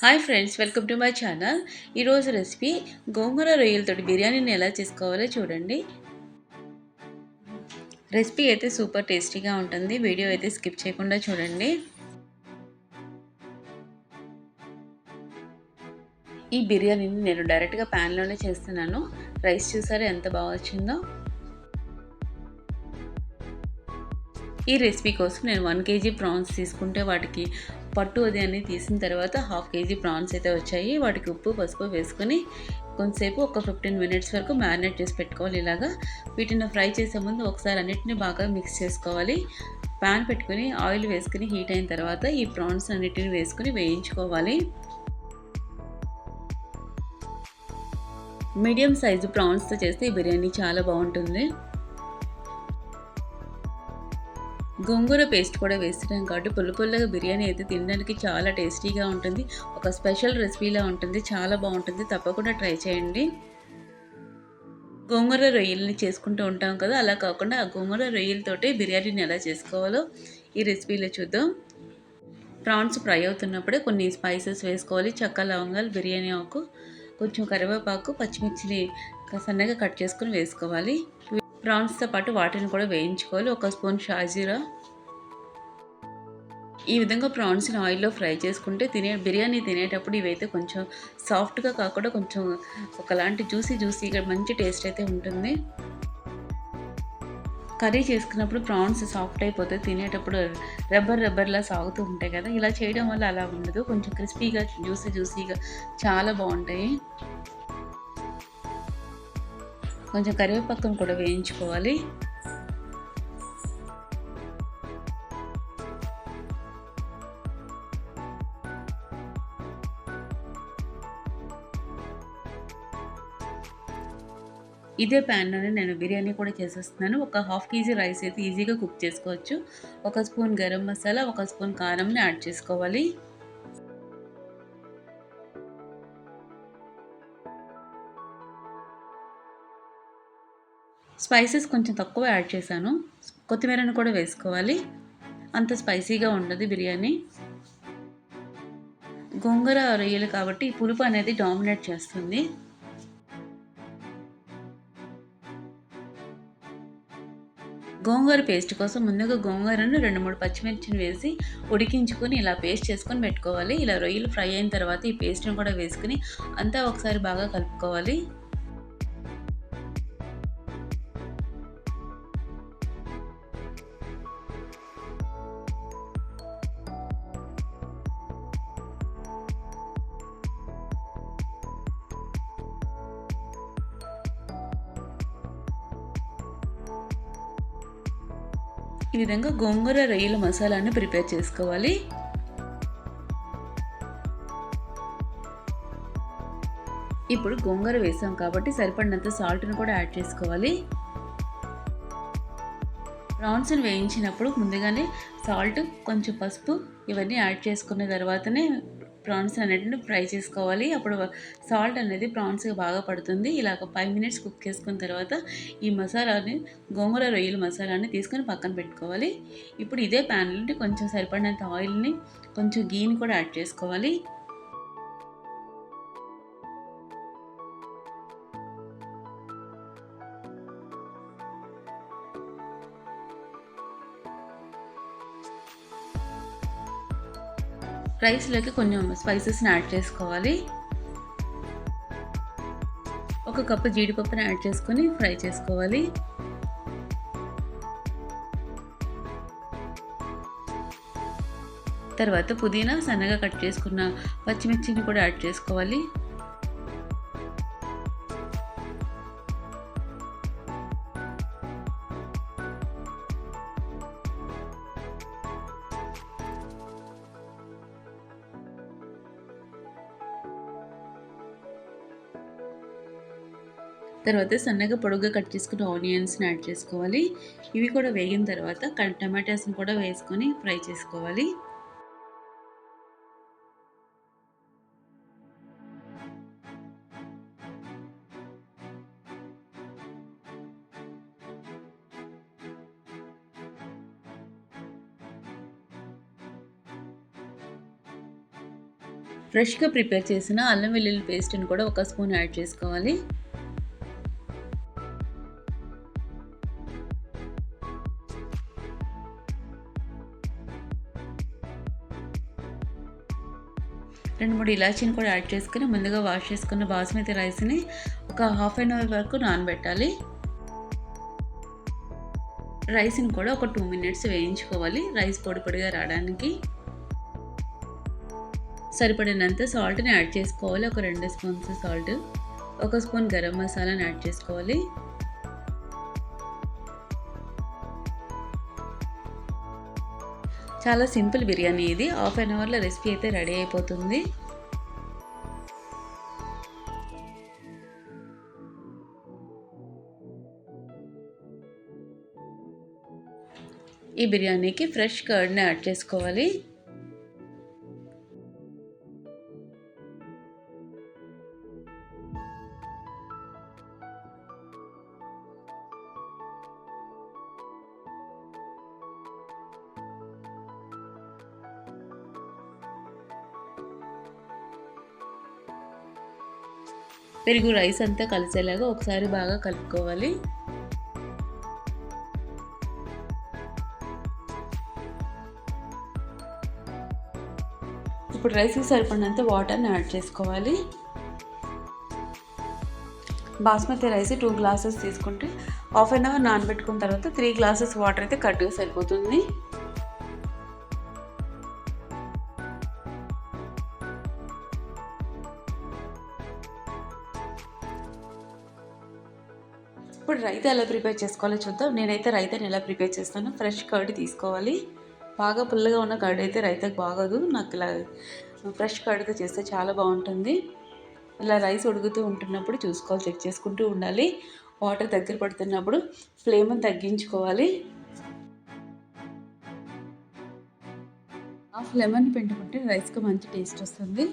Hi friends welcome to my channel. ఈరోజు recipe gongura రొయ్యలతో బిర్యానీని ఎలా చేసుకోవాలో చూడండి. రెసిపీ అయితే సూపర్ టేస్టీగా ఉంటుంది. వీడియో అయితే స్కిప్ చేయకుండా చూడండి. ఈ బిర్యానీని నేను డైరెక్ట్గా ప్యాన్లోనే చేస్తున్నాను. రైస్ చూసారా ఎంత బాగా వచ్చిందో? ఈ రెసిపీ కోసం నేను వన్ కేజీ ప్రాన్స్ తీసుకుంటే వాటికి పట్టు అది అన్ని తీసిన తర్వాత హాఫ్ కేజీ ప్రాన్స్ అయితే వచ్చాయి. వాటికి ఉప్పు పసుపు వేసుకొని కొంతసేపు ఒక ఫిఫ్టీన్ మినిట్స్ వరకు మ్యారినేట్ చేసి పెట్టుకోవాలి ఇలాగా. వీటిని ఫ్రై చేసే ముందు ఒకసారి అన్నిటిని బాగా మిక్స్ చేసుకోవాలి. ప్యాన్ పెట్టుకుని ఆయిల్ వేసుకుని హీట్ అయిన తర్వాత ఈ ప్రాన్స్ అన్నిటిని వేసుకుని వేయించుకోవాలి. మీడియం సైజు ప్రాన్స్తో చేస్తే ఈ బిర్యానీ చాలా బాగుంటుంది. గోంగూర పేస్ట్ కూడా వేస్తున్నాం కాబట్టి పుల్ల పుల్లగా బిర్యానీ అయితే తినడానికి చాలా టేస్టీగా ఉంటుంది. ఒక స్పెషల్ రెసిపీలా ఉంటుంది. చాలా బాగుంటుంది. తప్పకుండా ట్రై చేయండి. గోంగూర రొయ్యల్ని చేసుకుంటూ ఉంటాం కదా అలా కాకుండా ఆ గోంగూర రొయ్యలతోటి బిర్యానీని ఎలా చేసుకోవాలో ఈ రెసిపీలో చూద్దాం. ప్రాన్స్ ఫ్రై అవుతున్నప్పుడే కొన్ని స్పైసెస్ వేసుకోవాలి. చక్క లవంగాలు బిర్యానీ ఆకు కొంచెం కరివేపాకు పచ్చిమిర్చిని సన్నగా కట్ చేసుకుని వేసుకోవాలి. ప్రాన్స్తో పాటు వాటిని కూడా వేయించుకోవాలి. ఒక స్పూన్ షాజీరా. ఈ విధంగా ప్రాన్స్ని ఆయిల్లో ఫ్రై చేసుకుంటే తినే బిర్యానీ తినేటప్పుడు ఇవైతే కొంచెం సాఫ్ట్గా కాకుండా కొంచెం ఒకలాంటి జ్యూసీ జ్యూసీగా మంచి టేస్ట్ అయితే ఉంటుంది. కర్రీ చేసుకున్నప్పుడు ప్రాన్స్ సాఫ్ట్ అయిపోతే తినేటప్పుడు రబ్బర్ రబ్బర్లా సాగుతూ ఉంటాయి కదా. ఇలా చేయడం వల్ల అలా ఉండదు. కొంచెం క్రిస్పీగా జ్యూసీ జ్యూసీగా చాలా బాగుంటాయి. కొంచెం కరివేపాకును కూడా వేయించుకోవాలి. ఇదే ప్యాన్లోనే నేను బిర్యానీ కూడా చేసేస్తున్నాను. ఒక హాఫ్ కేజీ రైస్ అయితే ఈజీగా కుక్ చేసుకోవచ్చు. ఒక స్పూన్ గరం మసాలా ఒక స్పూన్ కారంని యాడ్ చేసుకోవాలి. స్పైసెస్ కొంచెం తక్కువ యాడ్ చేశాను. కొత్తిమీరను కూడా వేసుకోవాలి. అంత స్పైసీగా ఉండదు బిర్యానీ. గోంగూర రొయ్యలు కాబట్టి పులుపు అనేది డామినేట్ చేస్తుంది. గోంగూర పేస్ట్ కోసం ముందుగా గోంగూరను రెండు మూడు పచ్చిమిర్చిని వేసి ఉడికించుకొని ఇలా పేస్ట్ చేసుకొని పెట్టుకోవాలి. ఇలా రొయ్యలు ఫ్రై అయిన తర్వాత ఈ పేస్ట్ని కూడా వేసుకుని అంతా ఒకసారి బాగా కలుపుకోవాలి. ఈ విధంగా గోంగూర రొయ్యల మసాలాను ప్రిపేర్ చేసుకోవాలి. ఇప్పుడు గోంగూర వేసాం కాబట్టి సరిపడినంత సాల్ట్ని కూడా యాడ్ చేసుకోవాలి. ప్రాన్స్ని వేయించినప్పుడు ముందుగానే సాల్ట్ కొంచెం పసుపు ఇవన్నీ యాడ్ చేసుకున్న తర్వాతనే ప్రాన్స్ అనేటిని ఫ్రై చేసుకోవాలి. అప్పుడు సాల్ట్ అనేది ప్రాన్స్కి బాగా పడుతుంది. ఇలాగ ఫైవ్ మినిట్స్ కుక్ చేసుకున్న తర్వాత ఈ మసాలాని గోంగూర రొయ్యల మసాలాని తీసుకొని పక్కన పెట్టుకోవాలి. ఇప్పుడు ఇదే ప్యాన్ నుండి కొంచెం సరిపడినంత ఆయిల్ని కొంచెం గీని కూడా యాడ్ చేసుకోవాలి. రైస్లోకి కొంచెం స్పైసెస్ని యాడ్ చేసుకోవాలి. ఒక కప్పు జీడిపప్పుని యాడ్ చేసుకొని ఫ్రై చేసుకోవాలి. తర్వాత పుదీనా సన్నగా కట్ చేసుకున్న పచ్చిమిర్చిని కూడా యాడ్ చేసుకోవాలి. తర్వాత సన్నగా పొడుగ్గా కట్ చేసుకున్న ఆనియన్స్ని యాడ్ చేసుకోవాలి. ఇవి కూడా వేగిన తర్వాత టమాటాస్ని కూడా వేసుకొని ఫ్రై చేసుకోవాలి. ఫ్రెష్గా ప్రిపేర్ చేసిన అల్లం వెల్లుల్లి పేస్ట్ని కూడా ఒక స్పూన్ యాడ్ చేసుకోవాలి. రెండు మూడు ఇలాచీని కూడా యాడ్ చేసుకుని ముందుగా వాష్ చేసుకున్న బాస్మతి రైస్ని ఒక హాఫ్ అన్ అవర్ వరకు నానబెట్టాలి. రైస్ని కూడా ఒక టూ మినిట్స్ వేయించుకోవాలి రైస్ పొడి పొడిగా రావడానికి. సరిపడినంత సాల్ట్ని యాడ్ చేసుకోవాలి. ఒక రెండు స్పూన్స్ సాల్ట్ ఒక స్పూన్ గరం మసాలాని యాడ్ చేసుకోవాలి. చాలా సింపుల్ బిర్యానీ ఇది. హాఫ్ అన్ అవర్లో రెసిపీ అయితే రెడీ అయిపోతుంది. ఈ బిర్యానీకి ఫ్రెష్ కర్డ్ని యాడ్ చేసుకోవాలి. పెరుగు రైస్ అంతా కలిసేలాగా ఒకసారి బాగా కలుపుకోవాలి. ఇప్పుడు రైస్కి సరిపడినంత వాటర్ని యాడ్ చేసుకోవాలి. బాస్మతి రైస్ టూ గ్లాసెస్ తీసుకుంటే హాఫ్ అన్ అవర్ నానబెట్టుకున్న తర్వాత త్రీ గ్లాసెస్ వాటర్ అయితే కరెక్ట్గా సరిపోతుంది. ఇప్పుడు రైతా ఎలా ప్రిపేర్ చేసుకోవాలో చూద్దాం. నేనైతే రైతాని ఎలా ప్రిపేర్ చేస్తాను ఫ్రెష్ కర్డ్ తీసుకోవాలి. బాగా పుల్లగా ఉన్న కర్డ్ అయితే రైతాకు బాగోదు. నాకు ఇలా ఫ్రెష్ కర్డ్తో చేస్తే చాలా బాగుంటుంది. ఇలా రైస్ ఉడుకుతూ ఉంటున్నప్పుడు చూసుకోవాలి. చెక్ చేసుకుంటూ ఉండాలి. వాటర్ దగ్గర పడుతున్నప్పుడు ఫ్లేమ్ తగ్గించుకోవాలి. హాఫ్ లెమన్ పిండుకుంటే రైస్కి మంచి టేస్ట్ వస్తుంది.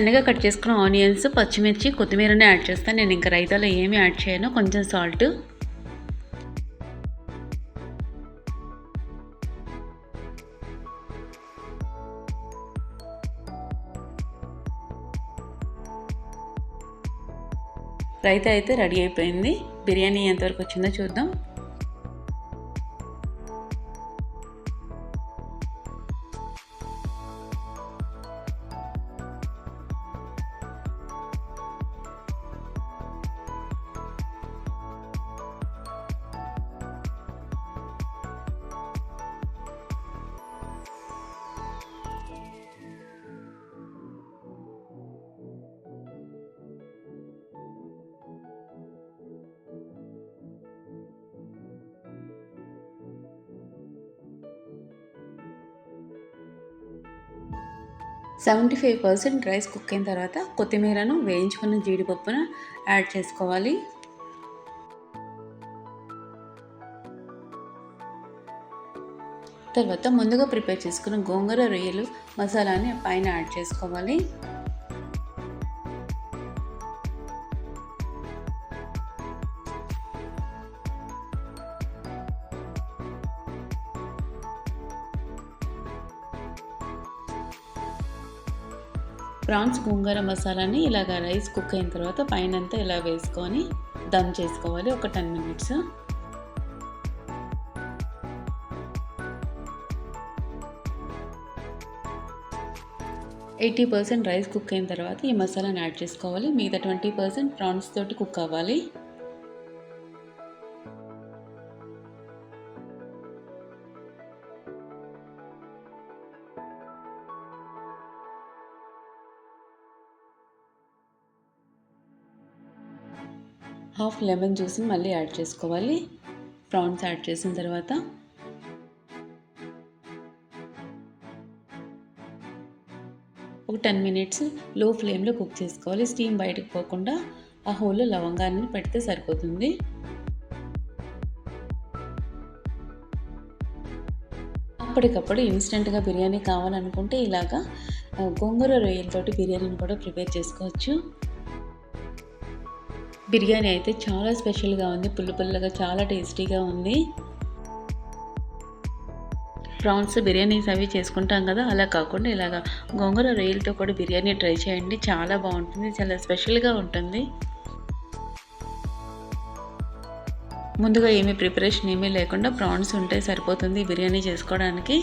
సన్నగా కట్ చేసుకున్న ఆనియన్స్ పచ్చిమిర్చి కొత్తిమీరని యాడ్ చేస్తాను నేను ఇంకా రైతాలో ఏమి యాడ్ చేయను. కొంచెం సాల్ట్. రైత అయితే రెడీ అయిపోయింది. బిర్యానీ ఎంతవరకు వచ్చిందో చూద్దాం. Seventy five percent rice cook అయిన తర్వాత కొత్తిమీరను వేయించుకున్న జీడిపప్పును యాడ్ చేసుకోవాలి. తర్వాత ముందుగా ప్రిపేర్ చేసుకున్న గోంగూర రొయ్యలు మసాలాని పైన యాడ్ చేసుకోవాలి. ప్రాన్స్ గోంగూర మసాలాని ఇలాగ రైస్ కుక్ అయిన తర్వాత పైన అంతా ఇలా వేసుకొని దమ్ చేసుకోవాలి. ఒక ten minutes eighty percent rice cook అయిన తర్వాత ఈ మసాలాని యాడ్ చేసుకోవాలి. మిగతా ట్వంటీ పర్సెంట్ ప్రాన్స్ తోటి కుక్ అవ్వాలి. హాఫ్ లెమన్ జ్యూస్ని మళ్ళీ యాడ్ చేసుకోవాలి. ప్రాన్స్ యాడ్ చేసిన తర్వాత ఒక టెన్ మినిట్స్లో ఫ్లేమ్లో కుక్ చేసుకోవాలి. స్టీమ్ బయటకు పోకుండా ఆ హోల్లో లవంగాన్ని పెడితే సరిపోతుంది. అప్పటికప్పుడు ఇన్స్టెంట్గా బిర్యానీ కావాలనుకుంటే ఇలాగా గోంగూర రొయ్యలతోటి బిర్యానీని కూడా ప్రిపేర్ చేసుకోవచ్చు. బిర్యానీ అయితే చాలా స్పెషల్గా ఉంది. పుల్ల పుల్లగా చాలా టేస్టీగా ఉంది. ప్రాన్స్ బిర్యానీస్ అవి చేసుకుంటాం కదా అలా కాకుండా ఇలాగ గోంగూర రొయ్యలతో కూడా బిర్యానీ ట్రై చేయండి. చాలా బాగుంటుంది. చాలా స్పెషల్గా ఉంటుంది. ముందుగా ఏమీ ప్రిపరేషన్ ఏమీ లేకుండా ప్రాన్స్ ఉంటే సరిపోతుంది బిర్యానీ చేసుకోవడానికి.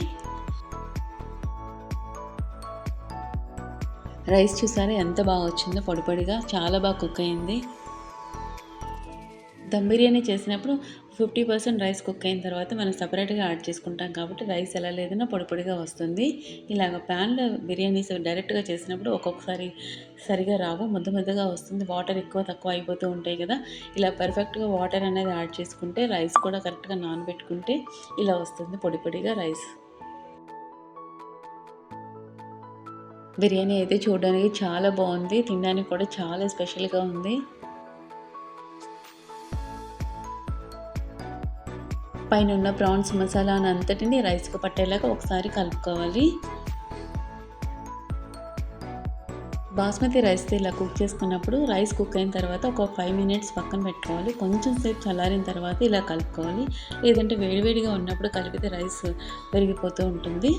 రైస్ చూసారా ఎంత బాగా వచ్చిందో పొడిపొడిగా చాలా బాగా కుక్ అయింది. దమ్ బిర్యానీ చేసినప్పుడు ఫిఫ్టీ పర్సెంట్ రైస్ కుక్ అయిన తర్వాత మనం సపరేట్గా యాడ్ చేసుకుంటాం కాబట్టి రైస్ ఎలా లేదన్నా పొడి పొడిగా వస్తుంది. ఇలాగ ప్యాన్లో బిర్యానీస్ డైరెక్ట్గా చేసినప్పుడు ఒక్కొక్కసారి సరిగా రావు ముద్ద ముద్దగా వస్తుంది. వాటర్ ఎక్కువ తక్కువ అయిపోతూ ఉంటాయి కదా. ఇలా పర్ఫెక్ట్గా వాటర్ అనేది యాడ్ చేసుకుంటే రైస్ కూడా కరెక్ట్గా నానబెట్టుకుంటే ఇలా వస్తుంది పొడి పొడిగా రైస్. బిర్యానీ అయితే చూడడానికి చాలా బాగుంది తినడానికి కూడా చాలా స్పెషల్గా ఉంది. పైన ఉన్న ప్రాన్స్ మసాలాను అంతటిని రైస్కి పట్టేలాగా ఒకసారి కలుపుకోవాలి. బాస్మతి రైస్తో ఇలా కుక్ చేసుకున్నప్పుడు రైస్ కుక్ అయిన తర్వాత ఒక ఫైవ్ మినిట్స్ పక్కన పెట్టుకోవాలి. కొంచెం సేపు చల్లారిన తర్వాత ఇలా కలుపుకోవాలి. లేదంటే వేడివేడిగా ఉన్నప్పుడు కలిపితే రైస్ పెరిగిపోతూ ఉంటుంది.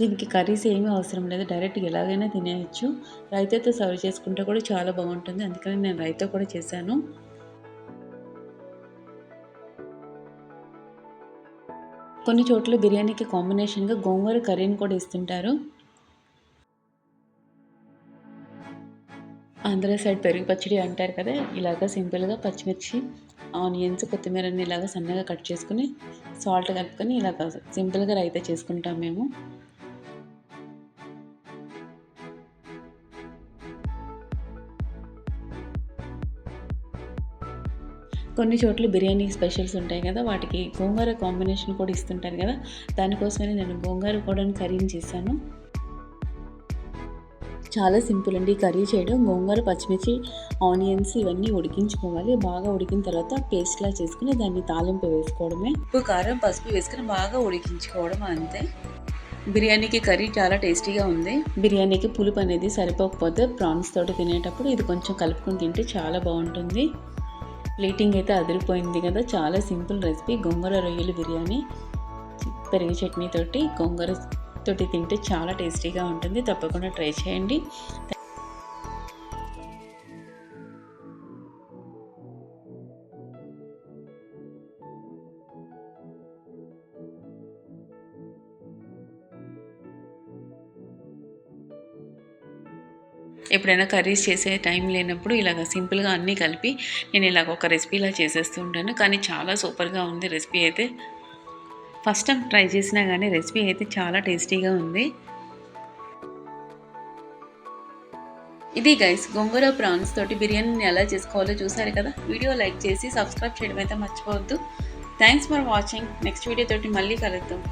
దీనికి కర్రీస్ ఏమీ అవసరం లేదు. డైరెక్ట్గా ఎలాగైనా తినేయచ్చు. రైతాతో సర్వ్ చేసుకుంటే కూడా చాలా బాగుంటుంది. అందుకని నేను రైతా కూడా చేశాను. కొన్ని చోట్ల బిర్యానీకి కాంబినేషన్గా గోంగూర కర్రీని కూడా ఇస్తుంటారు. ఆంధ్ర సైడ్ పెరుగు పచ్చడి అంటారు కదా ఇలాగ సింపుల్గా పచ్చిమిర్చి ఆనియన్స్ కొత్తిమీరని ఇలాగ సన్నగా కట్ చేసుకుని సాల్ట్ కలుపుకొని ఇలాగ సింపుల్గా రైతా చేసుకుంటాం మేము. కొన్ని చోట్ల బిర్యానీ స్పెషల్స్ ఉంటాయి కదా వాటికి గోంగూర కాంబినేషన్ కూడా ఇస్తుంటారు కదా దానికోసమని నేను గోంగూర కూడా కర్రీని చేశాను. చాలా సింపుల్ అండి కర్రీ చేయడం. గోంగూర పచ్చిమిర్చి ఆనియన్స్ ఇవన్నీ ఉడికించుకోవాలి. బాగా ఉడికిన తర్వాత పేస్ట్లా చేసుకుని దాన్ని తాలింపు వేసుకోవడమే. ఉప్పు కారం పసుపు వేసుకుని బాగా ఉడికించుకోవడం అంతే. బిర్యానీకి కర్రీ చాలా టేస్టీగా ఉంది. బిర్యానీకి పులుపు అనేది సరిపోకపోతే ప్రాన్స్ తోటి తినేటప్పుడు ఇది కొంచెం కలుపుకొని తింటే చాలా బాగుంటుంది. ప్లేటింగ్ అయితే అదిరిపోయింది కదా. చాలా సింపుల్ రెసిపీ. గొంగర రొయ్యలు బిర్యానీ పెరుగు చట్నీ తోటి తోటి తింటే చాలా టేస్టీగా ఉంటుంది. తప్పకుండా ట్రై చేయండి. ఎప్పుడైనా కర్రీస్ చేసే టైం లేనప్పుడు ఇలాగ సింపుల్గా అన్నీ కలిపి నేను ఇలాగ ఒక రెసిపీలా చేసేస్తూ ఉంటాను. కానీ చాలా సూపర్గా ఉంది రెసిపీ అయితే. ఫస్ట్ టైం ట్రై చేసినా కానీ రెసిపీ అయితే చాలా టేస్టీగా ఉంది. ఇది గైస్ గోంగూర ప్రాన్స్ తోటి బిర్యానీని ఎలా చేసుకోవాలో చూసారు కదా? వీడియో లైక్ చేసి సబ్స్క్రైబ్ చేయడం అయితే మర్చిపోవద్దు. Thanks for watching. Next video తోటి మళ్ళీ కలుద్దాం.